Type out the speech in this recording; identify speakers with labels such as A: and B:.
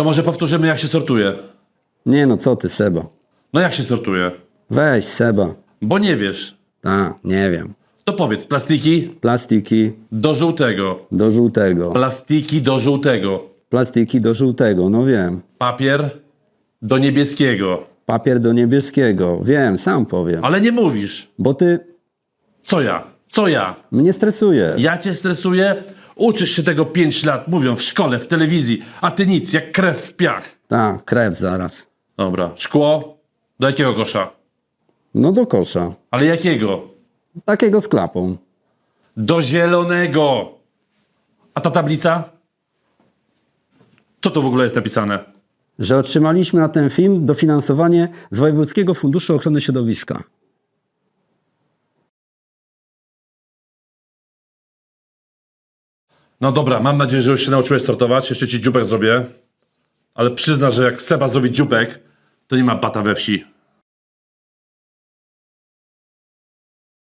A: To może powtórzymy, jak się sortuje.
B: Nie no, co ty, Seba?
A: No jak się sortuje?
B: Weź, Seba.
A: Bo nie wiesz.
B: Ta, nie wiem.
A: To powiedz, plastiki
B: Plastiki
A: do żółtego.
B: do żółtego.
A: Plastiki do żółtego.
B: Plastiki do żółtego, no wiem.
A: Papier do niebieskiego.
B: Papier do niebieskiego, wiem, sam powiem.
A: Ale nie mówisz.
B: Bo ty
A: Co ja? Co ja?
B: mnie stresujesz.
A: Ja cię stresuję? Uczysz się tego 5 lat, mówią w szkole, w telewizji, a ty nic, jak krew w piach.
B: Ta, krew zaraz.
A: Dobra, szkło do jakiego kosza?
B: No do kosza.
A: Ale jakiego?
B: Takiego z klapą.
A: Do zielonego. A ta tablica? Co to w ogóle jest napisane?
B: Że otrzymaliśmy na ten film dofinansowanie z Wojewódzkiego Funduszu Ochrony Środowiska.
A: No dobra, mam nadzieję, że już się nauczyłeś sortować. Jeszcze ci dziubek zrobię. Ale przyzna, że jak Seba zrobi dziubek, to nie ma bata we wsi.